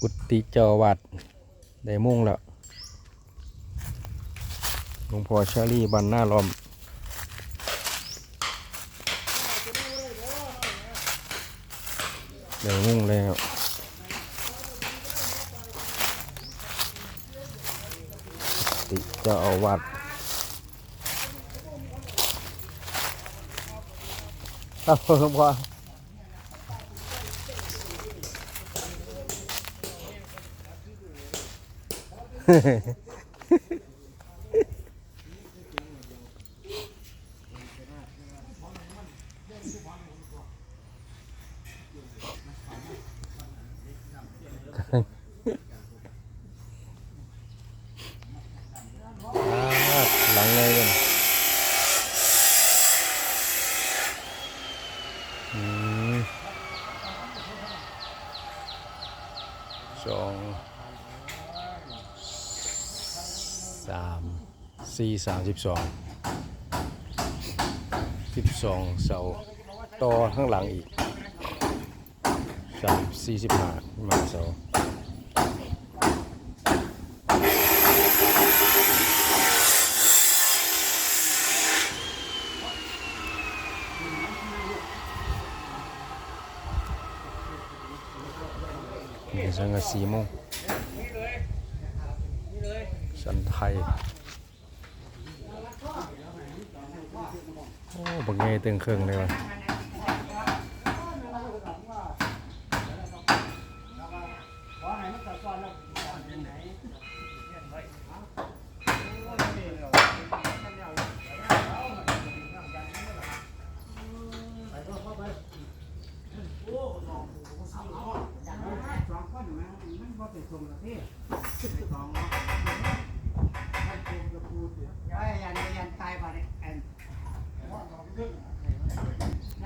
กุฏิเจ้าอวาดได้มุ่งแล้วหลวงพ่อชาลีบันหน้าลอมได้มุ่งแล้วกุฏิเจ้าอาวาดครับหลวงพ่อ อ่า หลังเลยกันอืมสอง สี่สามสิบสองสิบสองเสาต่อข้างหลังอีกสามสี่สิบห้ามาเสานี่สังกะสีโมงสันไทย โอ้บักไงตึงเครื่องเลยวะสองคนนะมันบ่ติดตรงละที่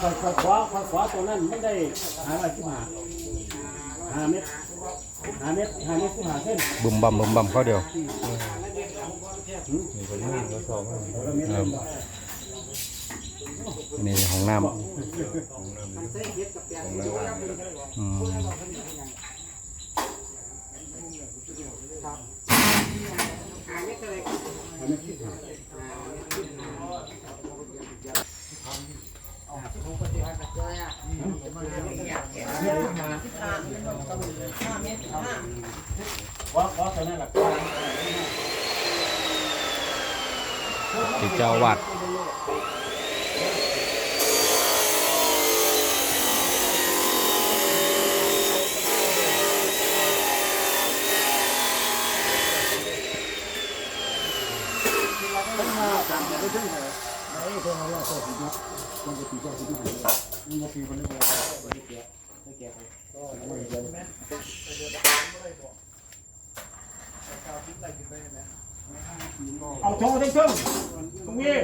คอยคอยขวาคอยขวาตัวนั้นไม่ได้หาอะไรที่มาหาเม็ดหาเม็ดหาเม็ดที่หาเส้นบุ่มบ่ำบุ่มบ่ำเข้าเดียวเริ่มอันนี้ห้องน้ำอืมหาเม็ดที่หา ขวาขวาตัวนั้ มันแหละติเจ้าอาวาดเอาโทรได้ครึ่งตรงนี้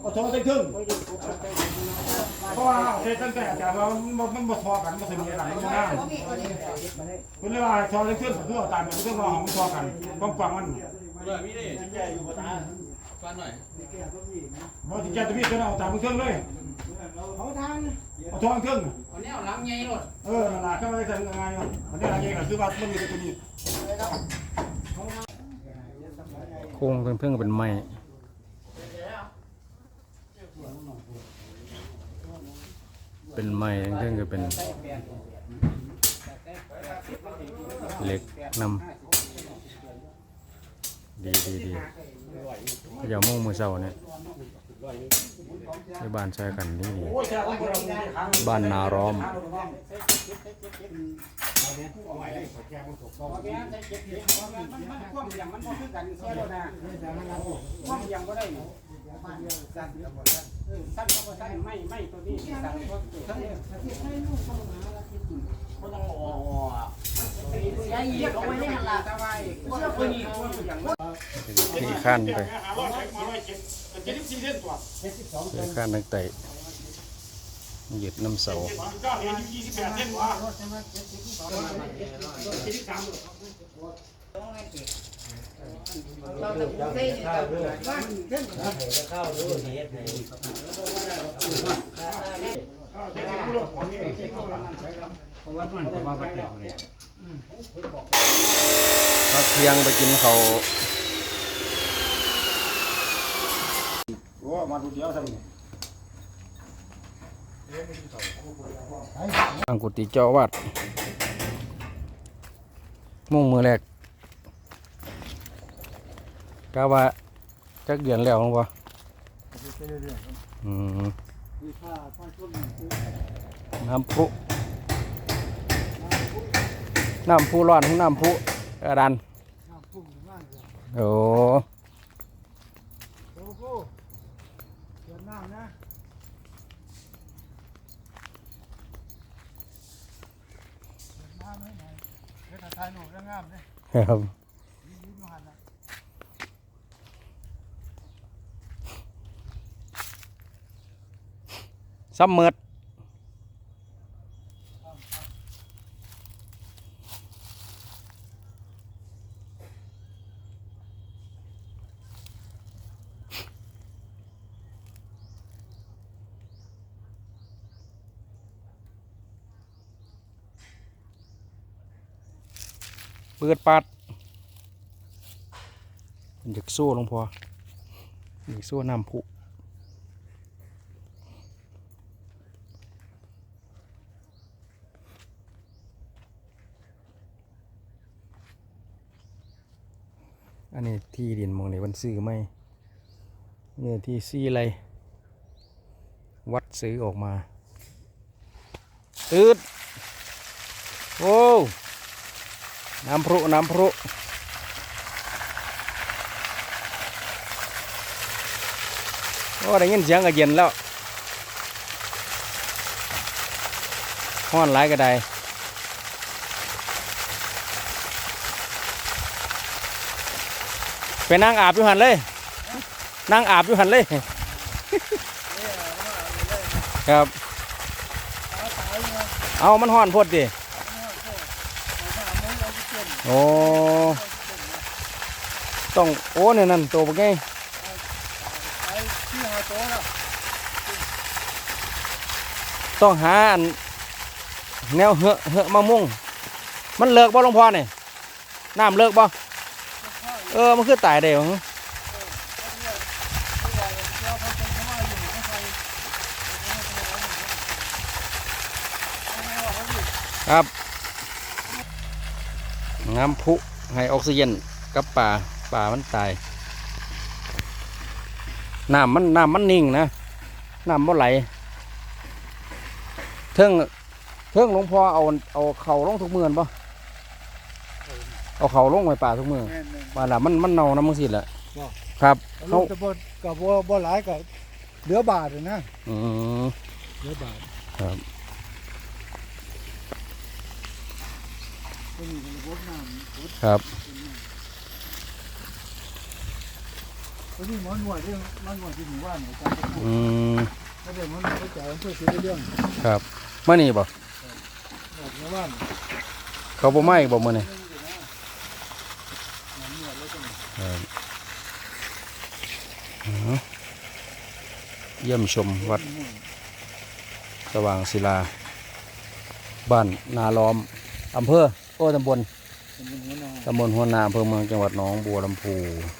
เอาโทรได้ครึ่งเพราะว่าเทตั้งแต่แต่ว่ามันมันมาทอกันมันถึงอะไรมันง่ายคุณเรียว่าโทรได้ครึ่งเพื่อตามเป็นเรื่องของมันทอกันความกว้างมันฟันหน่อยพอที่แกจะมีเครื่องเอาตามเครื่องเลย เขาทานเอาโทรเครื่องวันนี้เอาล้างไงรถเออนั่นแหละเข้ามาได้ทำยังไงอะอันนี้อะไรเงี้ยก็คือว่ามันมีแต่ตัวนี้โค้งเพิ่งๆเป็นไม้เป็นไม้เพิ่งๆก็เป็นเหล็กนำดีดีดีพยามุ่งมือเศร้าเนี่ย ที่บ้านใช้กันนี่ดีโอ้ยแช่ต้องคนเราเนี่ยค้างบ้านนาร้อมมันมันความเสี่ยงมันบ่คือกันเสียแล้วนะความเสี่ยงบ่ได้นี่สั้นก็บ่สั้นเออสั้นก็บ่สั้นไม่ไม่ตัวนี้สั้นก็ตัวนี้ยายอีกเอาไว้ให้หันหลังตะไว้เชื่อคนนี้ความเสี่ยงขี่ข้านไป เจ็ดสิบสี่เส้นตัวขี่ข้านตั้งต่หยึดน้ำเสาเจ็ดสิบเก้าเหรียญยี่สิบแปดเส้นวะเจ็ดสิบสามเราจะพูดได้ดีกับว่าเรื่องเจ็ดสิบกิโลของนี่เจ็ดสิบกิโลนั่นใช่ครับพักเที่ยงไปกินเขาว โอ้ มาดูเดียวสั่งทางกุฏิเจ้าวาดมุ่งมือแรกกะว่าจักเดือนแล้วมั้งวะอืมน้ำพุน้ำพุร้อนของน้ำพุกระดันโอ้ ถ่ายหนูงามเลยครับซ้ำเมิด เปิดปัดเด็กโซ่หลวงพอเด็กโซ่น้ำพุอันนี้ที่ดินมองนี้มันซื้อไหมเนี่ยที่ซีอะไร วัดซื้อออกมาตืดโอ้ น้ำพรุน้ำพรุโอ้ได้ยินเสียงก็เย็นแล้วห้อนหลายก็ได้ไปนั่งอาบอยู่หันเลย นั่งอาบอยู่หันเลย ครับ เอามันห้อนโพดดิ โอ้ต้องโอ้เนี่ยนั่นตัวปะไงต้องหาแนวเหอะเหอะมะม่วงมันเลิกบ่หลวงพ่อเนี่ยน้ำเลิกบ่เออมันคือตายได้บ่ครับ น้ำพุให้ออกซิเจนกับป่าป่ามันตายน้ำมันน้ำมันนิ่งนะน้ำบ่ไหลเทิงเทิงหลวงพ่อเอาเอาเข่าลงทุกมือนั่นปะเอาเข่าลงไว้ป่าทุกมือป่าละมันมันเน่าน้ำมันสิแหละครับลูเขากจะบ่กับบ่บ่หลายกับเหลือบาทอะนะอืมเหลือบาทครับ ตัวนี้ก็บ่น้ำ ครับตัวนี้หมอนวดเรื่องมันนวดที่หมู่บ้านเนี่ยอาจารย์จะพูดอืมก็ได้หมอนวดไปจ่ายอำเภอสิเรื่องครับมานี่บ่ออกหมู่บ้านเขาบ่มาอีกบ่มื้อนี่หมอนวดแล้วก็ครับอือเยี่ยมชมวัด สว่างศิลา บ้านนาล้อมอำเภอ โอ้ตำบลตำบลหัวนาตำบลหัวนาอำเภอเมืองจังหวัดหนองบัวลำพูค